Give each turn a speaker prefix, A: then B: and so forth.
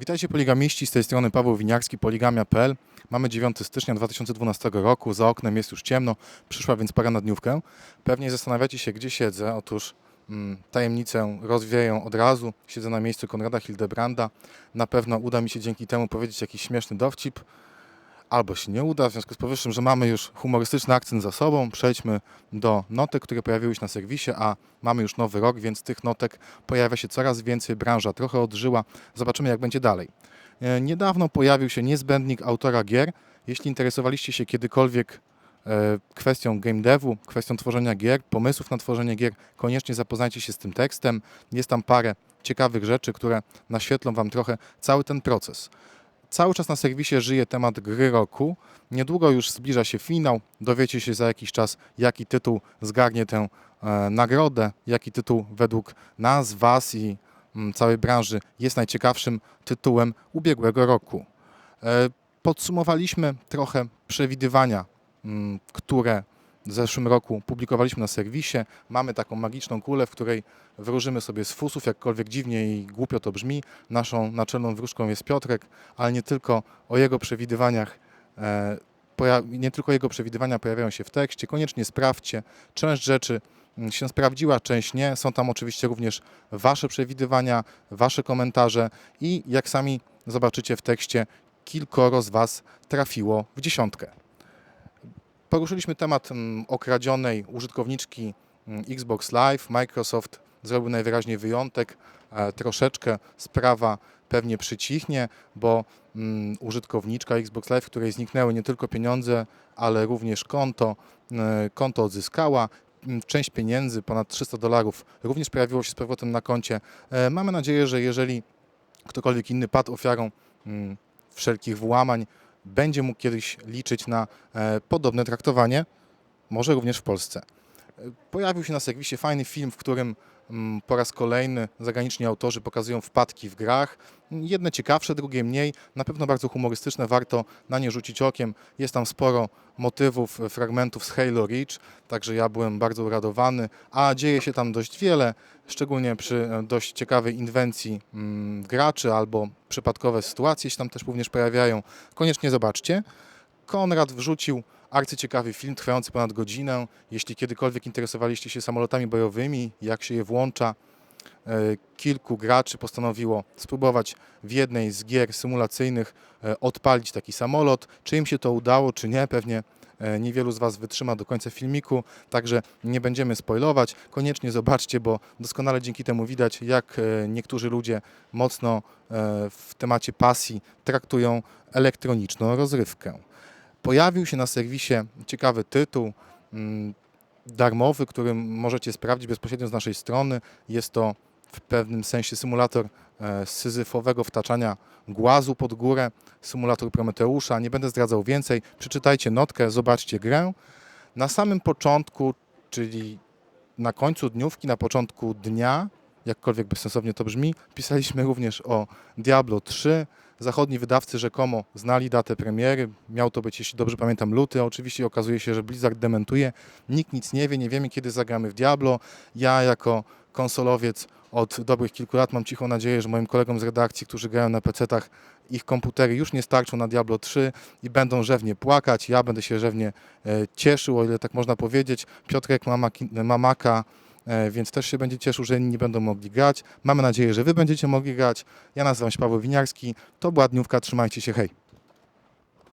A: Witajcie poligamiści, z tej strony Paweł Winiarski, poligamia.pl. Mamy 9 stycznia 2012 roku, za oknem jest już ciemno, przyszła więc para na dniówkę. Pewnie zastanawiacie się, gdzie siedzę. Otóż mm, tajemnicę rozwieję od razu. Siedzę na miejscu Konrada Hildebranda. Na pewno uda mi się dzięki temu powiedzieć jakiś śmieszny dowcip, albo się nie uda. W związku z powyższym, że mamy już humorystyczny akcent za sobą, przejdźmy do notek, które pojawiły się na serwisie, a mamy już nowy rok, więc tych notek pojawia się coraz więcej. Branża trochę odżyła. Zobaczymy, jak będzie dalej. E, Niedawno pojawił się niezbędnik autora gier. Jeśli interesowaliście się kiedykolwiek e, kwestią game devu, kwestią tworzenia gier, pomysłów na tworzenie gier, koniecznie zapoznajcie się z tym tekstem. Jest tam parę ciekawych rzeczy, które naświetlą Wam trochę cały ten proces. Cały czas na serwisie żyje temat gry roku. Niedługo już zbliża się finał. Dowiecie się za jakiś czas, jaki tytuł zgarnie tę e, nagrodę, jaki tytuł według nas, Was i mm, całej branży jest najciekawszym tytułem ubiegłego roku. E, Podsumowaliśmy trochę przewidywania, mm, które w zeszłym roku publikowaliśmy na serwisie. Mamy taką magiczną kulę, w której wróżymy sobie z fusów, jakkolwiek dziwnie i głupio to brzmi. Naszą naczelną wróżką jest Piotrek, ale nie tylko o jego przewidywaniach e, nie tylko jego przewidywania pojawiają się w tekście. Koniecznie sprawdźcie. Część rzeczy mm, się sprawdziła, część nie. Są tam oczywiście również Wasze przewidywania, Wasze komentarze i jak sami zobaczycie w tekście, kilkoro z Was trafiło w dziesiątkę. Poruszyliśmy temat mm, okradzionej użytkowniczki mm, Xbox Live. Microsoft zrobił najwyraźniej wyjątek. E, Troszeczkę sprawa pewnie przycichnie, bo mm, użytkowniczka Xbox Live, której zniknęły nie tylko pieniądze, ale również konto, e, konto odzyskała. Część pieniędzy, ponad 300 dolarów, również pojawiło się z powrotem na koncie. E, Mamy nadzieję, że jeżeli ktokolwiek inny padł ofiarą wszelkich włamań, będzie mógł kiedyś liczyć na e, podobne traktowanie, może również w Polsce. Pojawił się na serwisie fajny film, w którym mm, po raz kolejny zagraniczni autorzy pokazują wpadki w grach. Jedne ciekawsze, drugie mniej. Na pewno bardzo humorystyczne, warto na nie rzucić okiem. Jest tam sporo motywów, fragmentów z Halo Reach, także ja byłem bardzo uradowany, a dzieje się tam dość wiele, szczególnie przy e, dość ciekawej inwencji mm, graczy albo przypadkowe sytuacje się tam też również pojawiają. Koniecznie zobaczcie. Konrad wrzucił arcyciekawy film trwający ponad godzinę. Jeśli kiedykolwiek interesowaliście się samolotami bojowymi, jak się je włącza, e, kilku graczy postanowiło spróbować w jednej z gier symulacyjnych e, odpalić taki samolot. Czy im się to udało, czy nie, pewnie e, niewielu z Was wytrzyma do końca filmiku, także nie będziemy spoilować. Koniecznie zobaczcie, bo doskonale dzięki temu widać, jak niektórzy ludzie mocno w temacie pasji traktują elektroniczną rozrywkę. Pojawił się na serwisie ciekawy tytuł, mm, darmowy, który możecie sprawdzić bezpośrednio z naszej strony. Jest to w pewnym sensie symulator e, syzyfowego wtaczania głazu pod górę, symulator Prometeusza. Nie będę zdradzał więcej. Przeczytajcie notkę, zobaczcie grę. Na samym początku, czyli na końcu dniówki, na początku dnia, jakkolwiek bezsensownie to brzmi, pisaliśmy również o Diablo 3. Zachodni wydawcy rzekomo znali datę premiery. Miał to być, jeśli dobrze pamiętam, luty. Oczywiście okazuje się, że Blizzard dementuje. Nikt nic nie wie, nie wiemy kiedy zagramy w Diablo. Ja jako konsolowiec od dobrych kilku lat mam cichą nadzieję, że moim kolegom z redakcji, którzy grają na PC-tach, ich komputery już nie starczą na Diablo 3 i będą rzewnie płakać. Ja będę się rzewnie e, cieszył, o ile tak można powiedzieć. Piotrek ma, maki- ma Maca, e, więc też się będzie cieszył, że inni będą mogli grać. Mamy nadzieję, że Wy będziecie mogli grać. Ja nazywam się Paweł Winiarski. To była dniówka. Trzymajcie się, hej!